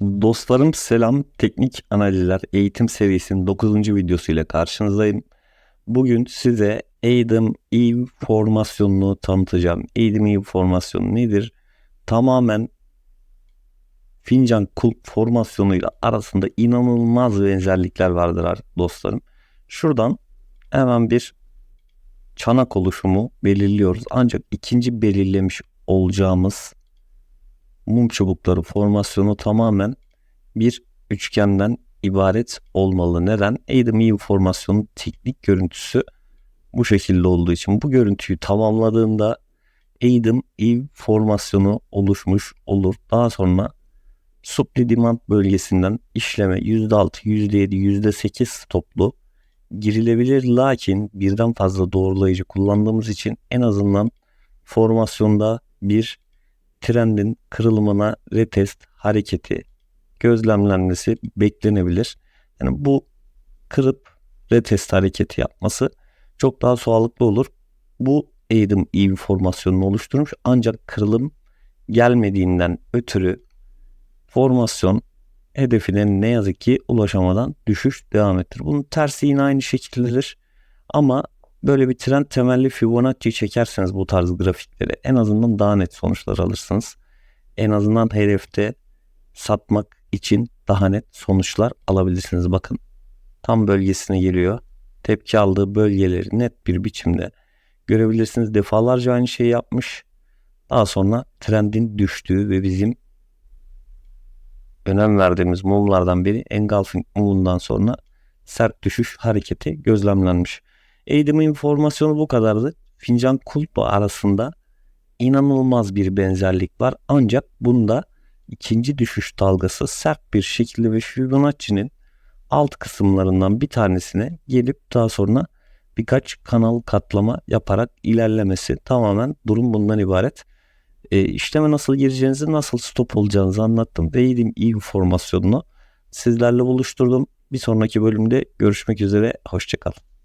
Dostlarım selam. Teknik analizler eğitim serisinin 9. videosu ile karşınızdayım. Bugün size Eğitim Eve formasyonunu tanıtacağım. Eğitim Eve formasyonu nedir? Tamamen fincan kulp formasyonuyla arasında inanılmaz benzerlikler vardır dostlarım. Şuradan hemen bir çanak oluşumu belirliyoruz. Ancak ikinci belirlemiş olacağımız mum çubukları formasyonu tamamen bir üçgenden ibaret olmalı. Neden? ADME formasyonun teknik görüntüsü bu şekilde olduğu için bu görüntüyü tamamladığında Adim Eve formasyonu oluşmuş olur. Daha sonra supply demand bölgesinden işleme %6, %7, %8 stoplu girilebilir. Lakin birden fazla doğrulayıcı kullandığımız için en azından formasyonda bir trendin kırılımına retest hareketi gözlemlenmesi beklenebilir. Yani bu kırıp retest hareketi yapması çok daha sağlıklı olur. Bu eğitim iyi bir formasyonunu oluşturmuş ancak kırılım gelmediğinden ötürü formasyon hedefine ne yazık ki ulaşamadan düşüş devam ettir. Bunun tersi yine aynı şekildedir. Ama böyle bir trend temelli Fibonacci çekerseniz bu tarz grafikleri en azından daha net sonuçlar alırsınız. En azından hedefte satmak için daha net sonuçlar alabilirsiniz. Bakın tam bölgesine geliyor. Tepki aldığı bölgeleri net bir biçimde görebilirsiniz. Defalarca aynı şeyi yapmış. Daha sonra trendin düştüğü ve bizim önem verdiğimiz mumlardan biri engulfing mumundan sonra sert düşüş hareketi gözlemlenmiş. Eğitim informasyonu bu kadardı. Fincan kulpa arasında inanılmaz bir benzerlik var. Ancak bunda ikinci düşüş dalgası sert bir şekilde ve Fibonacci'nin alt kısımlarından bir tanesine gelip daha sonra birkaç kanal katlama yaparak ilerlemesi tamamen durum bundan ibaret. E, işleme nasıl gireceğinizi, nasıl stop olacağınızı anlattım iyi informasyonunu sizlerle buluşturdum. Bir sonraki bölümde görüşmek üzere. Hoşçakalın.